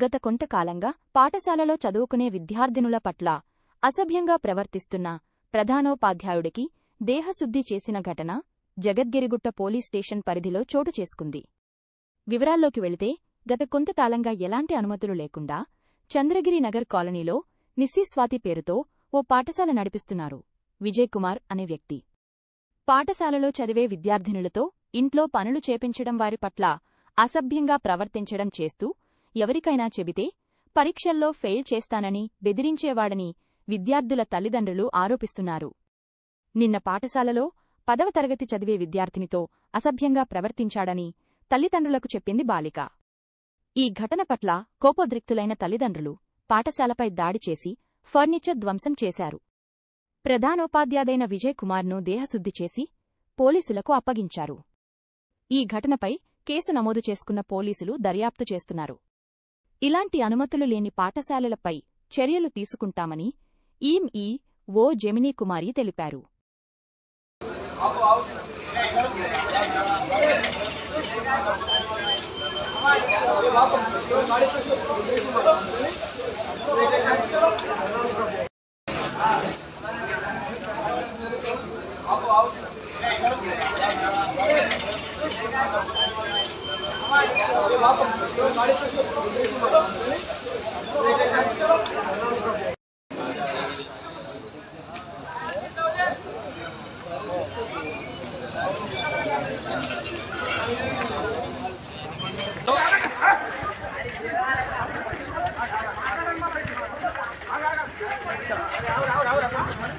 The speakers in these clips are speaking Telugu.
గత కొంతకాలంగా పాఠశాలలో చదువుకునే విద్యార్థినుల పట్ల అసభ్యంగా ప్రవర్తిస్తున్న ప్రధానోపాధ్యాయుడికి దేహశుద్ధి చేసిన ఘటన జగద్గిరిగుట్ట పోలీస్ స్టేషన్ పరిధిలో చోటు చేసుకుంది. వివరాల్లోకి వెళితే గత కొంతకాలంగా ఎలాంటి అనుమతులు లేకుండా చంద్రగిరి నగర్ కాలనీలో నిస్సీస్వాతి పేరుతో ఓ పాఠశాల నడిపిస్తున్నారు విజయ్ కుమార్ అనే వ్యక్తి. పాఠశాలలో చదివే విద్యార్థినులతో ఇంట్లో పనులు చేపించడం వారి పట్ల అసభ్యంగా ప్రవర్తించడం చేస్తూ ఎవరికైనా చెబితే పరీక్షల్లో ఫెయిల్ చేస్తానని బెదిరించేవాడని విద్యార్థుల తల్లిదండ్రులు ఆరోపిస్తున్నారు. నిన్న పాఠశాలలో పదవ తరగతి చదివే విద్యార్థినితో అసభ్యంగా ప్రవర్తించాడని తల్లిదండ్రులకు చెప్పింది బాలిక. ఈ ఘటన పట్ల కోపోద్రిక్తులైన తల్లిదండ్రులు పాఠశాలపై దాడి చేసి ఫర్నిచర్ ధ్వంసం చేశారు. ప్రధానోపాధ్యాయుడైన విజయ్ కుమార్ను దేహశుద్ధి చేసి పోలీసులకు అప్పగించారు. ఈ ఘటనపై కేసు నమోదు చేసుకున్న పోలీసులు దర్యాప్తు చేస్తున్నారు. ఇలాంటి అనుమతులు లేని పాఠశాలలపై చర్యలు తీసుకుంటామని ఈం ఈ ఓ జెమినీ కుమారి తెలిపారు.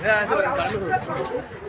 Yeah, I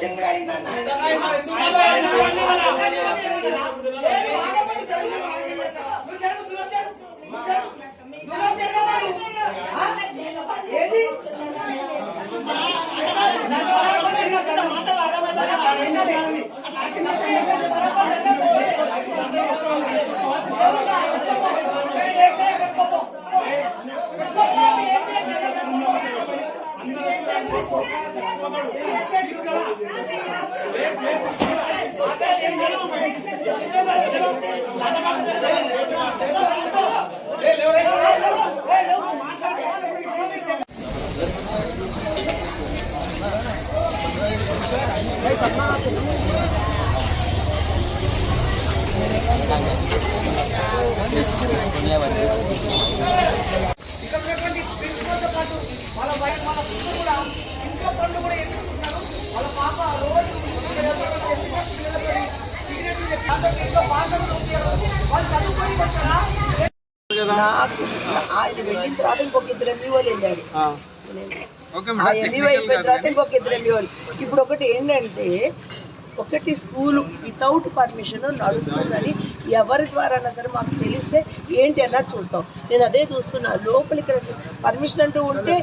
ఇక్కడ వాళ్ళ వైఫ్ వాళ్ళ కూడా ఇంట్లో పండు కూడా ఎన్నుకుంటున్నారు వాళ్ళ పాప రోజు ఇక్కడ ఎవరైనా ఎస్సీ పిల్లలతోని సిగరెట్లు చెప్పి అందరికీ ఇంట్లో భాషలు చూపించడం వాళ్ళు చదువుకొని వచ్చారా నాకు ఆయన వెళ్ళిన తర్వాత ఇంకొక ఇద్దరు ఎంఈ వాళ్ళు వెళ్ళారు ఓకే ఆ ఎంఈ అయిపోయిన తర్వాత ఇంకొక ఇద్దరు ఎంఈ వాళ్ళు ఇప్పుడు ఒకటి ఏంటంటే ఒకటి స్కూల్ వితౌట్ పర్మిషన్ నడుస్తుందని ఎవరి ద్వారా సరే మాకు తెలిస్తే ఏంటి అన్నది చూస్తాం. నేను అదే చూస్తున్నా లోపల ఇక్కడ పర్మిషన్ అంటూ ఉంటే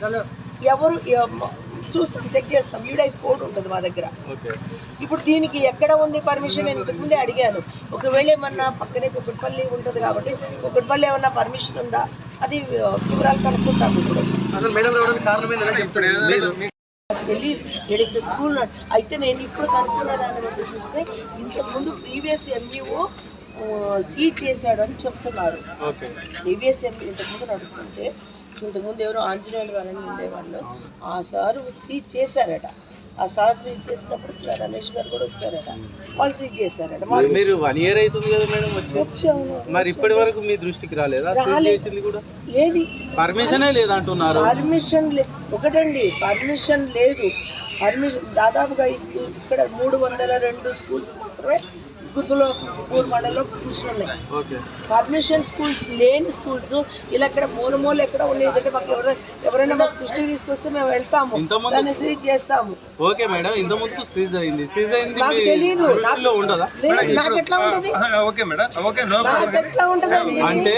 ఎవరు ఎవ- చూస్తాం చెక్ చేస్తాం. యూడైస్ కోడ్ ఉంటుంది మా దగ్గర. ఇప్పుడు దీనికి ఎక్కడ ఉంది పర్మిషన్ నేను ఇంతకుముందే అడిగాను. ఒకవేళ ఏమన్నా పక్కనే కుక్కట్పల్లి ఉంటుంది కాబట్టి కుక్కట్పల్లి ఏమన్నా పర్మిషన్ ఉందా? అది వివరాలు కనుక్కుంటాము ఇప్పుడు. ఇక్కడ స్కూల్ అయితే నేను ఇప్పుడు కనుక్కున్న దాన్ని బట్టి చూస్తే ఇంతకుముందు ప్రీవియస్ ఎంఈఓ సీట్ చేశాడు అని చెప్తున్నారు. ఓకే. ప్రీవియస్ ఎంఈ ఇంతకుముందు నడుస్తుంటే ఇంతకుముందు ఎవరో ఆంజనేయులు గారని ఉండేవాళ్ళు. ఆ సారు సీట్ చేశారట. ఆ సార్ సీట్ చేసినప్పుడు రమేష్ గారు కూడా వచ్చారట. వాళ్ళు సీట్ చేశారట. మరి మీరు వన్ ఇయర్ అవుతుంది కదా మేడం వచ్చి. వచ్చాము మరి ఇప్పటి వరకు మీ దృష్టికి రాలేదా? ఏది? పర్మిషనే లేదంటున్నారు. పర్మిషన్ ఒకటండి పర్మిషన్ లేదు. పర్మిషన్ దాదాపుగా ఈ స్కూల్ ఇక్కడ మూడు వందల రెండు స్కూల్స్ మాత్రమే గుద్దులో పూర్ మండలంలో పర్మిషన్ ఉన్నాయి. ఓకే. పర్మిషన్ స్కూల్స్ లేని స్కూల్స్ ఇలా ఇక్కడ మూల మూల ఎక్కడ ఉన్నాయి అంటే మాకు ఎవరైనా ఎవరైనా మాకు దృష్టికి తీసుకొస్తే మేము వెళ్తాము. దాన్ని స్వీట్ చేస్తాము. ఓకే మేడం ఇంత ముందు సీజ్ అయింది. సీజ్ అయింది నాకు లేదు నాకు ఎట్లా ఉంటుంది? Okay madam. ఓకే నాకు ఎట్లా ఉంటుందండి? అంటే